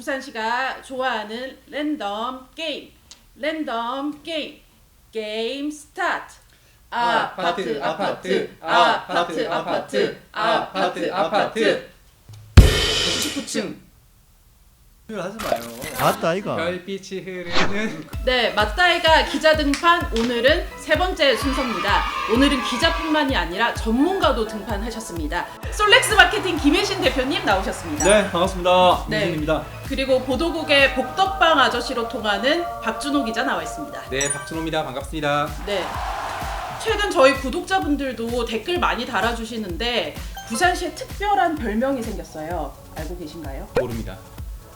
부산시가 좋아하는 랜덤 게임 랜덤 게임 게임 스타트. 아파트 아파트 아파트 아파트 아파트 아파트 19층 하지 마요. 맞다 이거. 별빛이 흐르는 네 맞다이가 기자 등판 오늘은 세 번째 순서입니다 오늘은 기자뿐만이 아니라 전문가도 등판하셨습니다 솔렉스 마케팅 김혜신 대표님 나오셨습니다 네, 반갑습니다. 네. 민준입니다. 그리고 보도국의 복덕방 아저씨로 통하는 박준호 기자 나와 있습니다 네 박준호입니다 반갑습니다 네. 최근 저희 구독자분들도 댓글 많이 달아주시는데 부산시에 특별한 별명이 생겼어요. 알고 계신가요? 모릅니다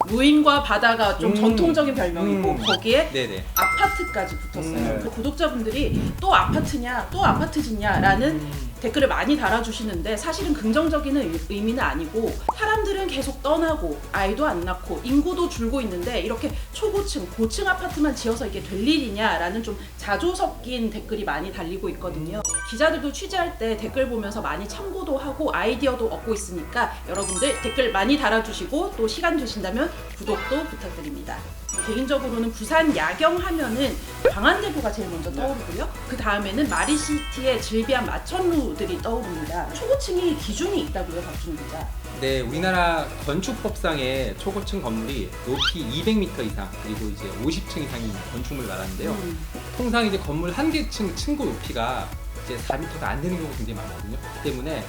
무인과 바다가 좀 음. 전통적인 별명이고 음. 거기에 네네 아파트까지 붙었어요. 음. 그 구독자분들이 또 아파트냐, 또 아파트 짓냐라는 음. 댓글을 많이 달아주시는데 사실은 긍정적인 의- 의미는 아니고 사람들은 계속 떠나고 아이도 안 낳고 인구도 줄고 있는데 이렇게 초고층, 고층 아파트만 지어서 이게 될 일이냐라는 좀 자조 섞인 댓글이 많이 달리고 있거든요. 기자들도 취재할 때 댓글 보면서 많이 참고도 하고 아이디어도 얻고 있으니까 여러분들 댓글 많이 달아주시고 또 시간 되신다면 구독도 부탁드립니다. 개인적으로는 부산 야경 하면은 광안대교가 제일 먼저 떠오르고요. 그 다음에는 마리시티의 질비한 마천루들이 떠오릅니다. 초고층이 기준이 있다고요, 박준호 기자. 네 우리나라 건축법상의 초고층 건물이 높이 200m 이상 그리고 이제 50층 이상인 건축물을 말하는데요 음. 통상 이제 건물 한 개층 층고 높이가 이제 4m가 안 되는 경우가 굉장히 많거든요. 그 때문에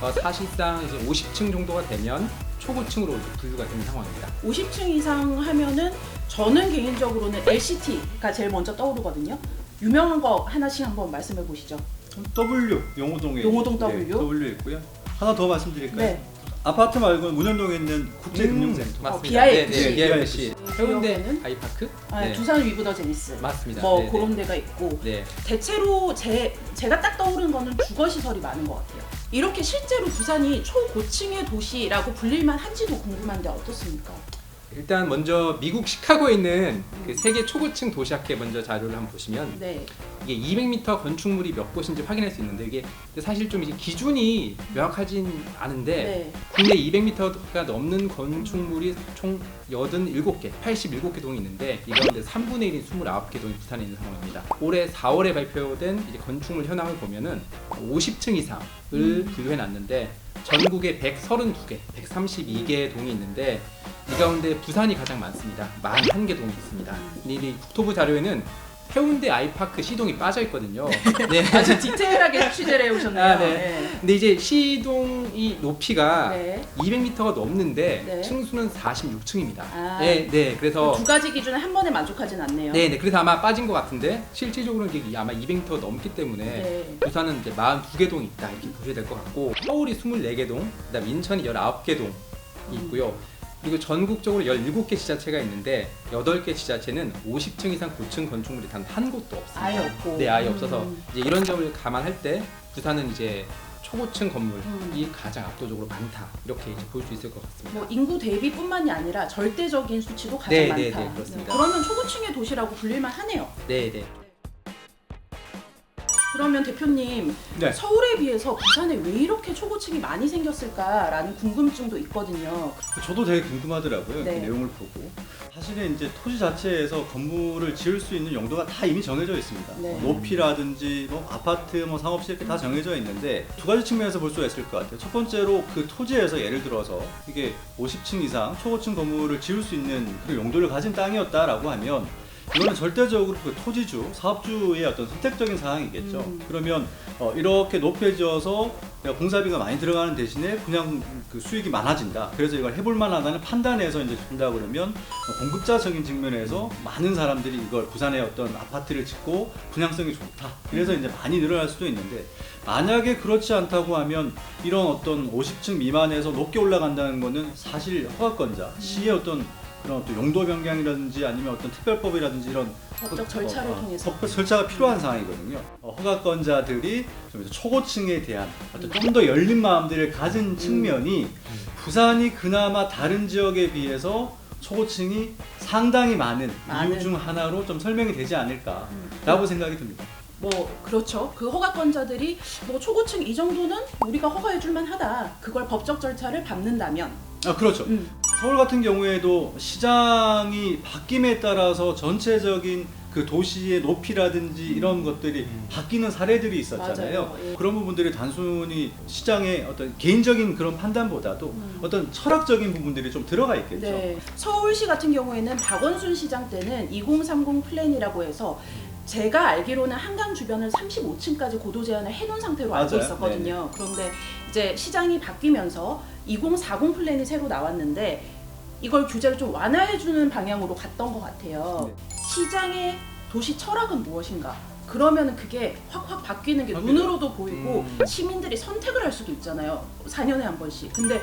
어, 사실상 이제 50층 정도가 되면 초고층으로 이제 분류가 되는 상황입니다. 50층 이상 하면은 저는 개인적으로는 LCT가 제일 먼저 떠오르거든요. 유명한 거 하나씩 한번 말씀해 보시죠. W 용호동에 용호동 네, W? W 있고요. 하나 더 말씀드릴까요? 네. 아파트 말고는 문현동에 있는 국제금융센터. 음, 맞습니다. BIFC. 네, 네, BIFC. 그 해운대? 아이파크? 아, 네. 두산 위브 더 제니스. 맞습니다. 뭐 네, 네. 그런 데가 있고 네. 대체로 제 제가 딱 떠오르는 거는 주거 시설이 많은 것 같아요. 이렇게 실제로 부산이 초고층의 도시라고 불릴만 한지도 궁금한데 어떻습니까? 일단 먼저 미국 시카고에 있는 그 세계 초고층 도시학회 먼저 자료를 한번 보시면 네. 이게 200m 건축물이 몇 곳인지 확인할 수 있는데 이게 사실 좀 이제 기준이 명확하진 않은데 네. 국내 200m가 넘는 건축물이 총 87개, 87개 동이 있는데 이 가운데 3분의 1인 29개 동이 부산에 있는 상황입니다. 올해 4월에 발표된 이제 건축물 현황을 보면은 50층 이상을 분류해 놨는데 전국에 132개, 132개 동이 있는데 이 가운데 부산이 가장 많습니다. 41개 동이 있습니다. 근데 이 국토부 자료에는 해운대 아이파크 시동이 빠져 있거든요. 네. 아주 디테일하게 취재를 해오셨네요. 아, 네. 근데 이제 시동이 높이가 네. 200m가 넘는데 네. 층수는 46층입니다. 아. 네, 네. 그래서 두 가지 기준에 한 번에 만족하진 않네요. 네, 네. 그래서 아마 빠진 것 같은데 실질적으로는 이게 아마 200m 넘기 때문에 네. 부산은 이제 42개 동이 있다 이렇게 보셔야 될 것 같고 서울이 24개 동, 그다음 인천이 19개 동이 있고요. 그리고 전국적으로 17개 지자체가 있는데 8개 지자체는 50층 이상 고층 건축물이 단 한 곳도 없습니다. 아예 없고. 네, 아예 없어서 음. 이제 이런 점을 감안할 때 부산은 이제 초고층 건물이 음. 가장 압도적으로 많다 이렇게 이제 볼수 있을 것 같습니다. 뭐 인구 대비뿐만이 아니라 절대적인 수치도 가장 네, 많다. 네, 네, 그렇습니다. 그러면 초고층의 도시라고 불릴만 하네요. 네, 네. 그러면 대표님 네. 서울에 비해서 부산에 왜 이렇게 초고층이 많이 생겼을까라는 궁금증도 있거든요. 저도 되게 궁금하더라고요. 네. 그 내용을 보고. 사실은 이제 토지 자체에서 건물을 지을 수 있는 용도가 다 이미 정해져 있습니다. 네. 뭐 높이라든지 뭐 아파트, 뭐 상업실 이렇게 다 정해져 있는데 두 가지 측면에서 볼 수가 있을 것 같아요. 첫 번째로 그 토지에서 예를 들어서 이게 50층 이상 초고층 건물을 지을 수 있는 그런 용도를 가진 땅이었다라고 하면 이거는 절대적으로 그 토지주, 사업주의 어떤 선택적인 사항이겠죠. 음. 그러면 어, 이렇게 높여져서 내가 공사비가 많이 들어가는 대신에 그냥 그 수익이 많아진다. 그래서 이걸 해볼 만하다는 판단에서 이제 준다 그러면 어, 공급자적인 측면에서 많은 사람들이 이걸 부산에 어떤 아파트를 짓고 분양성이 좋다. 그래서 이제 많이 늘어날 수도 있는데 만약에 그렇지 않다고 하면 이런 어떤 50층 미만에서 높게 올라간다는 거는 사실 허가권자 시의 어떤 그런 어떤 용도 변경이라든지 아니면 어떤 특별법이라든지 이런 법적 절차를 어, 어, 통해서. 법 절차가 필요한 상황이거든요. 어, 허가권자들이 좀 이제 초고층에 대한 어떤 좀 더 열린 마음들을 가진 측면이 부산이 그나마 다른 지역에 비해서 초고층이 상당히 많은, 많은. 이유 중 하나로 좀 설명이 되지 않을까라고 음. 생각이 듭니다. 뭐 그렇죠. 그 허가권자들이 뭐 초고층 이 정도는 우리가 허가해줄만 하다. 그걸 법적 절차를 밟는다면. 아 그렇죠. 음. 서울 같은 경우에도 시장이 바뀜에 따라서 전체적인 그 도시의 높이라든지 이런 것들이 음. 바뀌는 사례들이 있었잖아요. 맞아요. 예. 그런 부분들이 단순히 시장의 어떤 개인적인 그런 판단보다도 음. 어떤 철학적인 부분들이 좀 들어가 있겠죠. 네. 서울시 같은 경우에는 박원순 시장 때는 2030 플랜이라고 해서 제가 알기로는 한강 주변을 35층까지 고도 제한을 해놓은 상태로 알고 맞아요. 있었거든요. 그런데 이제 시장이 바뀌면서 2040 플랜이 새로 나왔는데 이걸 규제를 좀 완화해주는 방향으로 갔던 것 같아요. 네. 시장의 도시 철학은 무엇인가? 그러면은 그게 확확 바뀌는 게. 눈으로도 보이고 음. 시민들이 선택을 할 수도 있잖아요. 4년에 한 번씩. 근데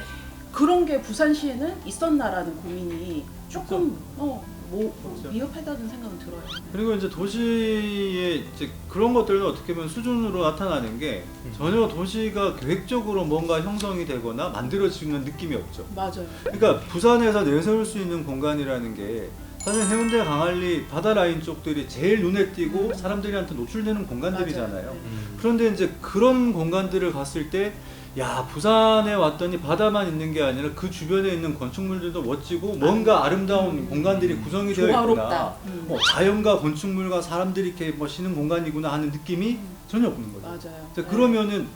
그런 게 부산시에는 있었나라는 고민이 조금 어, 뭐, 뭐. 위협하다는 생각은 들어요. 그리고 이제 도시의 이제 그런 것들도 어떻게 보면 수준으로 나타나는 게 음. 전혀 도시가 계획적으로 뭔가 형성이 되거나 만들어지는 느낌이 없죠. 맞아요. 그러니까 부산에서 내세울 수 있는 공간이라는 게 사실 해운대 강안리 바다 라인 쪽들이 제일 눈에 띄고 사람들한테 노출되는 공간들이잖아요. 맞아요. 네. 그런데 이제 그런 공간들을 갔을 때, 야, 부산에 왔더니 바다만 있는 게 아니라 그 주변에 있는 건축물들도 멋지고 뭔가 아름다운 공간들이 구성이 되어 있구나. 조화롭다. 음. 뭐 자연과 건축물과 사람들이 이렇게 뭐 쉬는 공간이구나 하는 느낌이 전혀 없는 거죠. 맞아요. 자, 네. 그러면은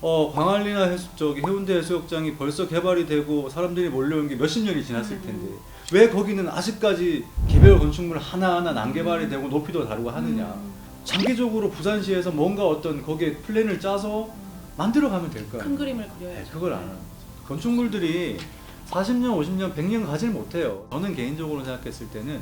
어, 광안리나 해수, 저기 해운대 해수욕장이 벌써 개발이 되고 사람들이 몰려온 게 몇십 년이 지났을 음. 텐데 왜 거기는 아직까지 개별 건축물 하나하나 난개발이 되고 높이도 다르고 하느냐. 음. 장기적으로 부산시에서 뭔가 어떤 거기에 플랜을 짜서 만들어 가면 될 거야. 큰 그림을 네, 그려야죠. 그걸 안 하는 거죠. 건축물들이 40년, 50년, 100년 가질 못해요. 저는 개인적으로 생각했을 때는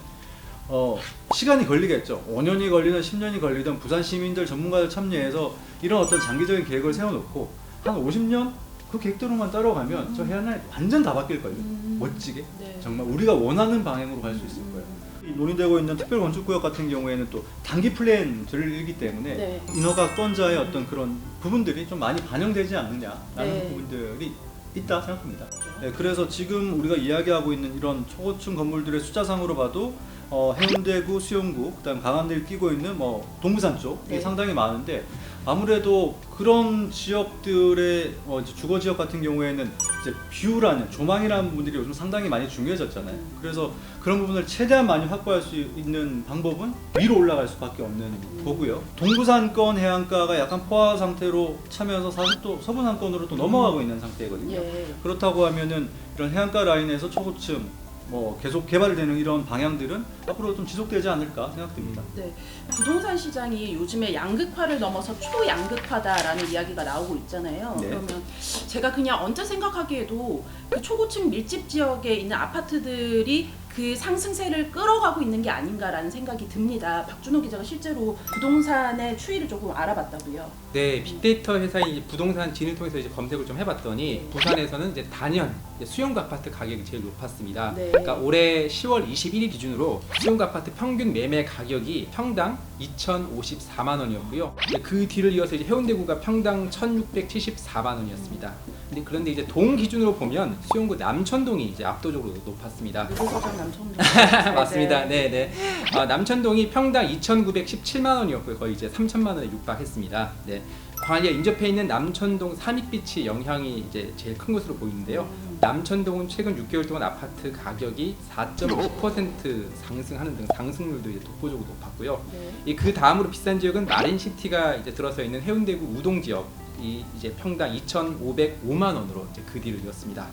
어, 시간이 걸리겠죠. 5년이 걸리든 10년이 걸리든 부산 시민들 전문가들 참여해서 이런 어떤 장기적인 계획을 세워놓고 한 50년 그 계획대로만 따라가면 저 해안라인 완전 다 바뀔 거예요. 음. 멋지게. 네. 정말 우리가 원하는 방향으로 갈 수 있을 거예요. 이 논의되고 있는 특별 건축구역 같은 경우에는 또 단기 플랜들이기 때문에 네. 인허가 건자의 어떤 그런 부분들이 좀 많이 반영되지 않느냐라는 네. 부분들이 있다 생각합니다. 네, 그래서 지금 우리가 이야기하고 있는 이런 초고층 건물들의 숫자상으로 봐도 어, 해운대구, 수영구, 그다음 강안리를 끼고 있는 뭐 동부산 쪽 이게 네. 상당히 많은데 아무래도 그런 지역들의 어, 이제 주거 지역 같은 경우에는 이제 뷰라는 조망이라는 부분들이 요즘 상당히 많이 중요해졌잖아요. 그래서 그런 부분을 최대한 많이 확보할 수 있는 방법은 위로 올라갈 수밖에 없는 거고요. 동부산권 해안가가 약간 포화 상태로 차면서 사실 또 서부산권으로 또 넘어가고 있는 상태거든요. 예. 그렇다고 하면은 이런 해안가 라인에서 초고층 뭐 계속 개발되는 이런 방향들은 앞으로 좀 지속되지 않을까 생각됩니다. 네. 부동산 시장이 요즘에 양극화를 넘어서 초양극화다라는 이야기가 나오고 있잖아요. 네. 그러면 제가 그냥 언뜻 생각하기에도 그 초고층 밀집 지역에 있는 아파트들이 그 상승세를 끌어가고 있는 게 아닌가라는 생각이 듭니다. 박준호 기자가 실제로 부동산의 추이를 조금 알아봤다고요. 네, 빅데이터 회사인 이제 부동산 진을 통해서 이제 검색을 좀 해봤더니 부산에서는 이제 단연 이제 수용구 아파트 가격이 제일 높았습니다. 네. 그러니까 올해 10월 21일 기준으로 수용구 아파트 평균 매매 가격이 평당 2,054만 원이었고요. 이제 그 뒤를 이어서 이제 해운대구가 평당 1,674만 원이었습니다. 근데 그런데 이제 동 기준으로 보면 수용구 남천동이 이제 압도적으로 높았습니다. 노조사장 남천동. 맞습니다. 네, 네. 아, 남천동이 평당 2,917만 원이었고요. 거의 이제 3천만 원에 육박했습니다. 네. 광안리에 인접해 있는 남천동 삼익빛이 영향이 이제 제일 큰 것으로 보이는데요. 음. 남천동은 최근 6개월 동안 아파트 가격이 4.9% 상승하는 등 상승률도 이제 독보적으로 높았고요. 네. 이그 다음으로 비싼 지역은 마린시티가 이제 들어서 있는 해운대구 우동 지역 이 이제 평당 2,505만 원으로 이제 그 뒤를 이었습니다.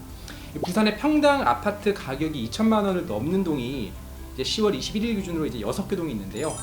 이 부산의 평당 아파트 가격이 2천만 원을 넘는 동이 이제 10월 21일 기준으로 이제 6개 동이 있는데요.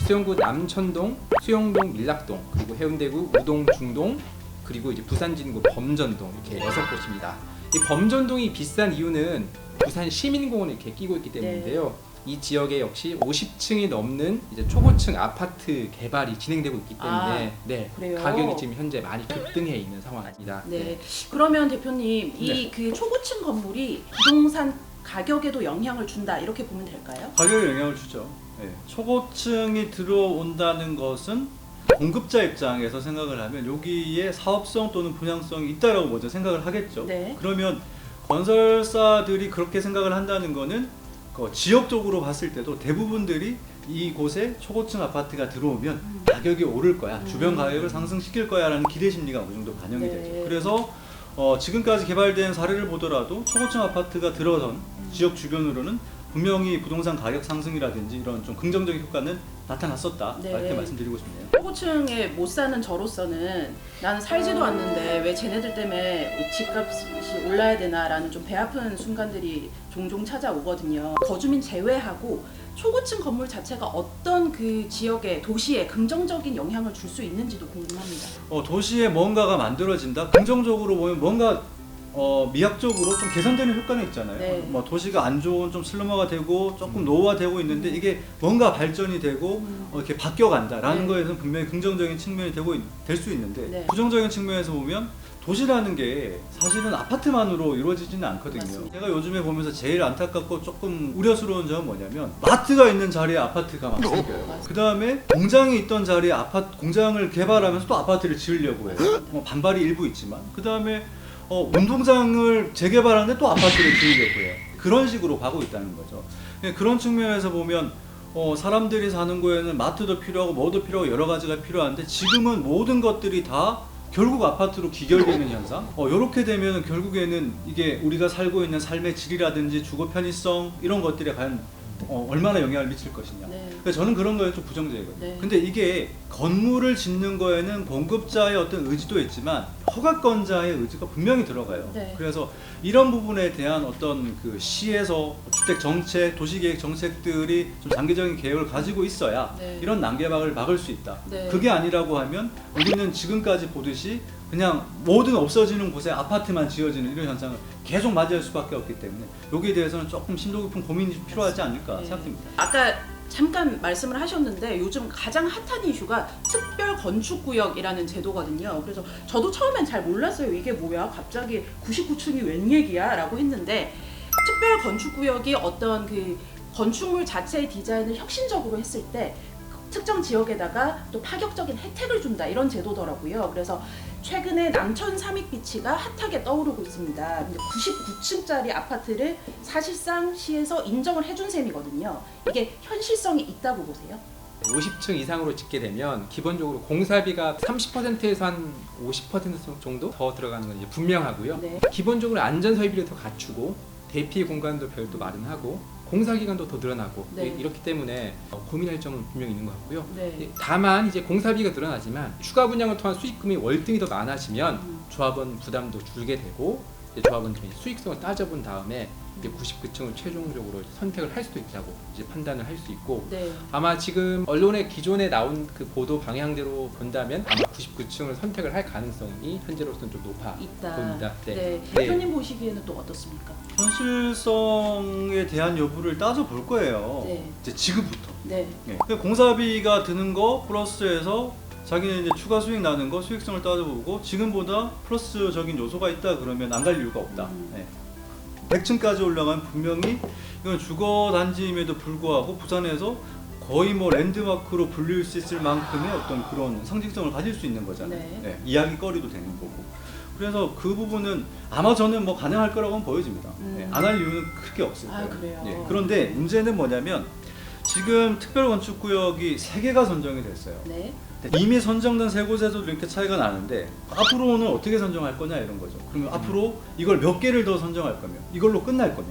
수영구 남천동, 수영동 밀락동, 그리고 해운대구 우동 중동, 그리고 이제 부산 진구 범전동 이렇게 여섯 곳입니다. 이 범전동이 비싼 이유는 부산 시민공원을 이렇게 끼고 있기 때문인데요. 이 지역에 역시 50층이 넘는 이제 초고층 아파트 개발이 진행되고 있기 때문에 아, 네, 그래요? 가격이 지금 현재 많이 급등해 있는 상황입니다. 네. 그러면 대표님 이 네. 그 초고층 건물이 부동산 가격에도 영향을 준다 이렇게 보면 될까요? 가격에 영향을 주죠. 네. 초고층이 들어온다는 것은 공급자 입장에서 생각을 하면 여기에 사업성 또는 분양성이 있다라고 먼저 생각을 하겠죠. 네. 그러면 건설사들이 그렇게 생각을 한다는 거는 그 지역적으로 봤을 때도 대부분들이 이곳에 초고층 아파트가 들어오면 음. 가격이 오를 거야. 주변 음. 가격을 상승시킬 거야라는 기대 심리가 어느 정도 반영이 네. 되죠. 그래서 어, 지금까지 개발된 사례를 보더라도 초고층 아파트가 들어선 지역 주변으로는 분명히 부동산 가격 상승이라든지 이런 좀 긍정적인 효과는 나타났었다 네. 이렇게 말씀드리고 싶네요. 초고층에 못 사는 저로서는 나는 살지도 않는데 왜 쟤네들 때문에 집값이 올라야 되나라는 좀 배 아픈 순간들이 종종 찾아오거든요. 거주민 제외하고 초고층 건물 자체가 어떤 그 지역에 도시에 긍정적인 영향을 줄 수 있는지도 궁금합니다. 어, 도시에 뭔가가 만들어진다. 긍정적으로 보면 뭔가 어, 미학적으로 좀 개선되는 효과는 있잖아요. 네. 뭐 도시가 안 좋은 좀 슬럼화가 되고 조금 노후화되고 있는데 이게 뭔가 발전이 되고 어, 이렇게 바뀌어간다라는 네. 거에서는 분명히 긍정적인 측면이 되고 될 수 있는데 네. 부정적인 측면에서 보면 도시라는 게 사실은 아파트만으로 이루어지지는 않거든요. 맞습니다. 제가 요즘에 보면서 제일 안타깝고 조금 우려스러운 점은 뭐냐면 마트가 있는 자리에 아파트가 막 생겨요. 그 다음에 공장이 있던 자리에 아파트 공장을 개발하면서 또 아파트를 지으려고 해요. 뭐 반발이 일부 있지만 그 다음에 어, 운동장을 재개발하는데 또 아파트를 지으려고 해요. 그런 식으로 가고 있다는 거죠. 예, 그런 측면에서 보면 어, 사람들이 사는 거에는 마트도 필요하고 뭐도 필요하고 여러 가지가 필요한데 지금은 모든 것들이 다 결국 아파트로 기결되는 현상. 어, 이렇게 되면 결국에는 이게 우리가 살고 있는 삶의 질이라든지 주거 편의성 이런 것들에 과연 어, 얼마나 영향을 미칠 것이냐. 네. 그러니까 저는 그런 거에 좀 부정적이거든요. 네. 근데 이게 건물을 짓는 거에는 공급자의 어떤 의지도 있지만 허가권자의 의지가 분명히 들어가요. 네. 그래서 이런 부분에 대한 어떤 그 시에서 주택 정책, 도시계획 정책들이 좀 장기적인 계획을 가지고 있어야 네. 이런 난개박을 막을 수 있다. 네. 그게 아니라고 하면 우리는 지금까지 보듯이 그냥 모든 없어지는 곳에 아파트만 지어지는 이런 현상을 계속 맞이할 수밖에 없기 때문에 여기에 대해서는 조금 심도 깊은 고민이 좀 필요하지 않을까 네. 생각됩니다. 아까 잠깐 말씀을 하셨는데 요즘 가장 핫한 이슈가 특별 건축 구역이라는 제도거든요. 그래서 저도 처음엔 잘 몰랐어요. 이게 뭐야? 갑자기 99층이 웬 얘기야 라고 했는데 특별 건축 구역이 어떤 그 건축물 자체의 디자인을 혁신적으로 했을 때 특정 지역에다가 또 파격적인 혜택을 준다 이런 제도더라고요. 그래서 최근에 남천 삼익비치가 핫하게 떠오르고 있습니다. 근데 99층짜리 아파트를 사실상 시에서 인정을 해준 셈이거든요. 이게 현실성이 있다고 보세요? 50층 이상으로 짓게 되면 기본적으로 공사비가 30%에서 한 50% 정도 더 들어가는 건 이제 분명하고요. 네. 기본적으로 안전 설비를 더 갖추고 대피 공간도 별도 마련하고 공사 기간도 더 늘어나고 네. 이- 이렇기 때문에 어, 고민할 점은 분명히 있는 것 같고요. 네. 예, 다만 이제 공사비가 늘어나지만 추가 분양을 통한 수익금이 월등히 더 많아지면 음. 조합원 부담도 줄게 되고 이제 조합원들이 수익성을 따져본 다음에 이제 99층을 최종적으로 선택을 할 수도 있다고 이제 판단을 할 수 있고 네. 아마 지금 언론에 기존에 나온 그 보도 방향대로 본다면 아마 99층을 선택을 할 가능성이 현재로서는 좀 높아 있다. 보입니다. 네. 네. 대표님 보시기에는 또 어떻습니까? 현실성에 대한 여부를 따져볼 거예요. 네. 이제 지금부터. 네. 네. 그 공사비가 드는 거 플러스해서 자기는 이제 추가 수익 나는 거 수익성을 따져보고 지금보다 플러스적인 요소가 있다 그러면 안 갈 이유가 없다. 음. 네. 100층까지 올라가면 분명히 이건 주거 단지임에도 불구하고 부산에서 거의 뭐 랜드마크로 불릴 수 있을 만큼의 어떤 그런 상징성을 가질 수 있는 거잖아요. 네. 네, 이야기거리도 되는 거고. 그래서 그 부분은 아마 저는 뭐 가능할 거라고는 보여집니다. 음. 안할 이유는 크게 없을 아, 거예요. 그래요? 예, 그런데 문제는 뭐냐면 지금 특별건축구역이 세 개가 선정이 됐어요. 네. 이미 선정된 세 곳에서도 이렇게 차이가 나는데 앞으로는 어떻게 선정할 거냐 이런 거죠. 그러면 앞으로 이걸 몇 개를 더 선정할 거면 이걸로 끝날 거냐?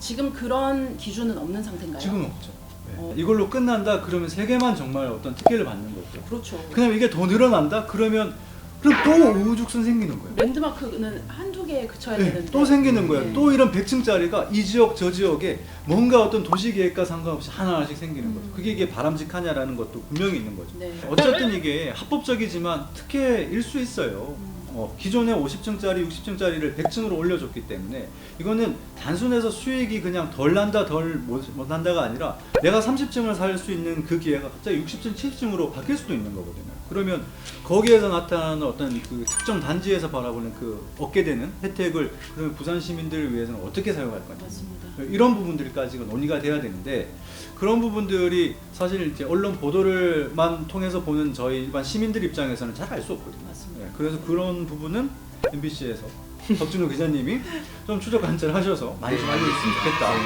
지금 그런 기준은 없는 상태인가요? 지금은 없죠. 네. 어. 이걸로 끝난다 그러면 세 개만 정말 어떤 특혜를 받는 거죠. 그렇죠. 그냥 이게 더 늘어난다 그러면 그럼 또 우후죽순 생기는 거예요. 랜드마크는 한 두 개에 그쳐야 네, 되는데 또 생기는 거예요. 네. 또 이런 100층짜리가 이 지역 저 지역에 뭔가 어떤 도시계획과 상관없이 하나하나씩 생기는 거죠. 음. 그게 이게 바람직하냐라는 것도 분명히 있는 거죠. 네. 어쨌든 이게 합법적이지만 특혜일 수 있어요. 음. 어, 기존에 50층짜리, 60층짜리를 100층으로 올려줬기 때문에 이거는 단순해서 수익이 그냥 덜 난다, 덜 못 난다가 아니라 내가 30층을 살 수 있는 그 기회가 갑자기 60층, 70층으로 바뀔 수도 있는 거거든요. 그러면 거기에서 나타나는 어떤 그 특정 단지에서 바라보는 그 얻게 되는 혜택을 그러면 부산 시민들을 위해서는 어떻게 사용할 거냐. 맞습니다. 이런 부분들까지가 논의가 돼야 되는데 그런 부분들이 사실 이제 언론 보도를만 통해서 보는 저희 일반 시민들 입장에서는 잘 알 수 없거든요. 맞습니다. 네, 그래서 그런 부분은 MBC에서 박준호 기자님이 좀 추적 관찰을 하셔서 많이 좀 알려줬으면 좋겠다. 네.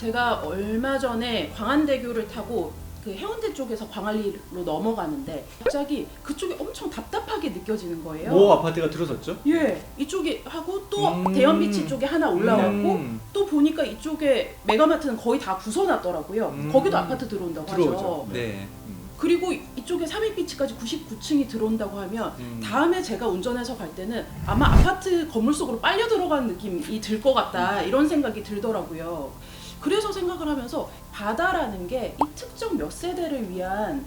제가 얼마 전에 광안대교를 타고 그 해운대 쪽에서 광안리로 넘어가는데 갑자기 그쪽이 엄청 답답하게 느껴지는 거예요. 모 아파트가 들어섰죠? 예, 이쪽에 하고 또 음. 대연비치 쪽에 하나 올라왔고 음. 또 보니까 이쪽에 메가마트는 거의 다 부숴놨더라고요. 음. 거기도 아파트 들어온다고 들어오죠. 하죠. 네. 음. 그리고 이쪽에 삼익비치까지 99층이 들어온다고 하면 음. 다음에 제가 운전해서 갈 때는 아마 아파트 건물 속으로 빨려 들어가는 느낌이 들 것 같다 이런 생각이 들더라고요. 그래서 생각을 하면서 바다라는 게 이 특정 몇 세대를 위한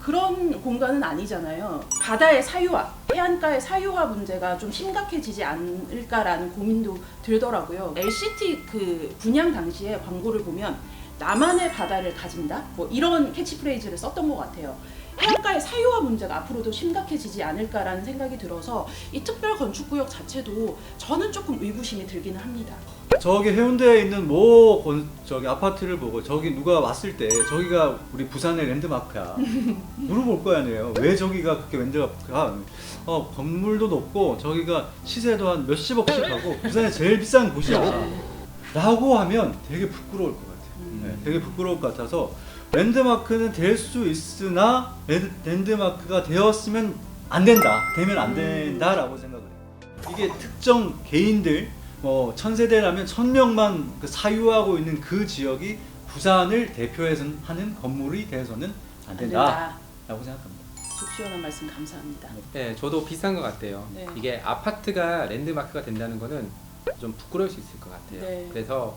그런 공간은 아니잖아요. 바다의 사유화, 해안가의 사유화 문제가 좀 심각해지지 않을까라는 고민도 들더라고요. LCT 그 분양 당시에 광고를 보면 나만의 바다를 가진다? 뭐 이런 캐치프레이즈를 썼던 것 같아요. 해안가의 사유화 문제가 앞으로도 심각해지지 않을까라는 생각이 들어서 이 특별 건축구역 자체도 저는 조금 의구심이 들기는 합니다. 저기 해운대에 있는 모 건, 저기 아파트를 보고 저기 누가 왔을 때 저기가 우리 부산의 랜드마크야. 물어볼 거 아니에요. 왜 저기가 그렇게 랜드마크야? 어 건물도 높고 저기가 시세도 한 몇십억씩 하고 부산에 제일 비싼 곳이야. 라고 하면 되게 부끄러울 것 같아요. 음. 네, 되게 부끄러울 것 같아서 랜드마크는 될 수 있으나 랜- 랜드마크가 되었으면 안 된다 되면 안 된다라고 생각을 해요 이게 특정 개인들 뭐 천세대라면 천명만 그 사유하고 있는 그 지역이 부산을 대표해서 하는 건물이 돼서는 안안 된다라고 된다. 생각합니다. 속 시원한 말씀 감사합니다. 네, 저도 비슷한 것 같아요. 네. 이게 아파트가 랜드마크가 된다는 거는 좀 부끄러울 수 있을 것 같아요. 네. 그래서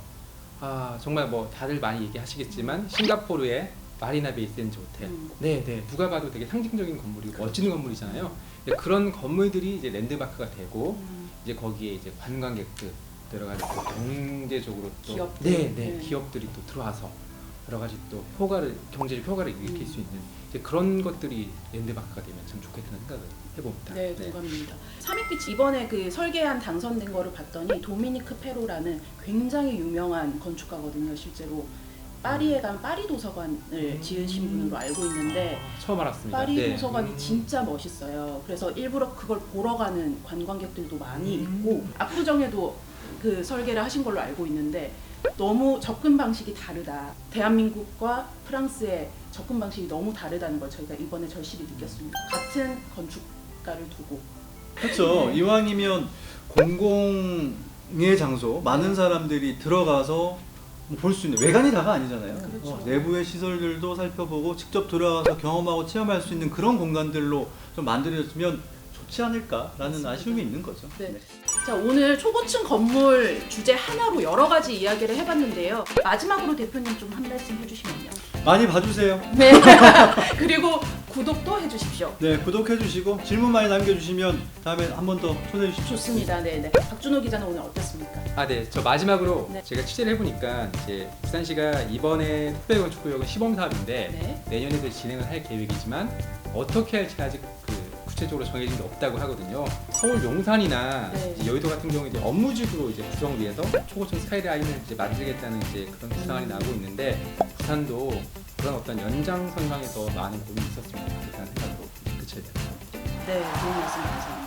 아 정말 뭐 다들 많이 얘기하시겠지만 싱가포르의 마리나 베이 샌즈 호텔. 음. 네, 네. 누가 봐도 되게 상징적인 건물이고 멋진 건물이잖아요. 근데 그런 건물들이 이제 랜드마크가 되고 음, 이제 거기에 이제 관광객들 여러 가지 또 경제적으로 또 기업들. 네, 네, 네. 기업들이 또 들어와서 여러 가지 또 효과를 경제적 효과를 일으킬 음. 수 있는 이제 그런 것들이 랜드마크가 되면 참 좋겠다는 생각을 해봅니다. 네, 공감입니다. 삼익비치 이번에 그 설계안 당선된 거를 봤더니 도미니크 페로라는 굉장히 유명한 건축가거든요, 실제로. 파리에 간 파리 도서관을 지으신 분으로 알고 있는데 아, 처음 알았습니다. 파리 네. 도서관이 음. 진짜 멋있어요. 그래서 일부러 그걸 보러 가는 관광객들도 많이 음. 있고 압구정에도 그 설계를 하신 걸로 알고 있는데 너무 접근 방식이 다르다. 대한민국과 프랑스의 접근 방식이 너무 다르다는 걸 저희가 이번에 절실히 느꼈습니다. 같은 건축 가를 두고 그렇죠. 네. 이왕이면 공공의 장소 많은 사람들이 들어가서 뭐볼수 있는 외관이 다가 아니잖아요. 그렇죠. 어, 내부의 시설들도 살펴보고 직접 들어가서 경험하고 체험할 수 있는 그런 공간들로 좀 만들어졌으면 좋지 않을까라는 맞습니다. 아쉬움이 있는 거죠. 네. 자 오늘 초고층 건물 주제 하나로 여러 가지 이야기를 해봤는데요. 마지막으로 대표님 좀 한 말씀 해주시면요. 많이 봐주세요. 네. 그리고 구독도 해주십시오. 네, 구독해주시고 질문 많이 남겨주시면 다음에 한 번 더 초대해 주십시오. 좋습니다. 네네. 박준호 기자는 오늘 어땠습니까? 아, 네. 저 마지막으로 네. 제가 취재를 해보니까 이제 부산시가 이번에 특별건축구역은 시범 사업인데 네. 내년에도 진행을 할 계획이지만 어떻게 할지 아직 그 구체적으로 정해진 게 없다고 하거든요. 서울 용산이나 네. 이제 여의도 같은 경우 이제 업무직으로 이제 구성위에서 초고층 스카이라인을 이제 만들겠다는 이제 그런 구상안이 나오고 있는데 부산도 그런 어떤 연장선상에서 많은 고민이 있었으면 좋겠다는 생각으로 그쳐야 됩니다. 네. 좋은 말씀 감사합니다.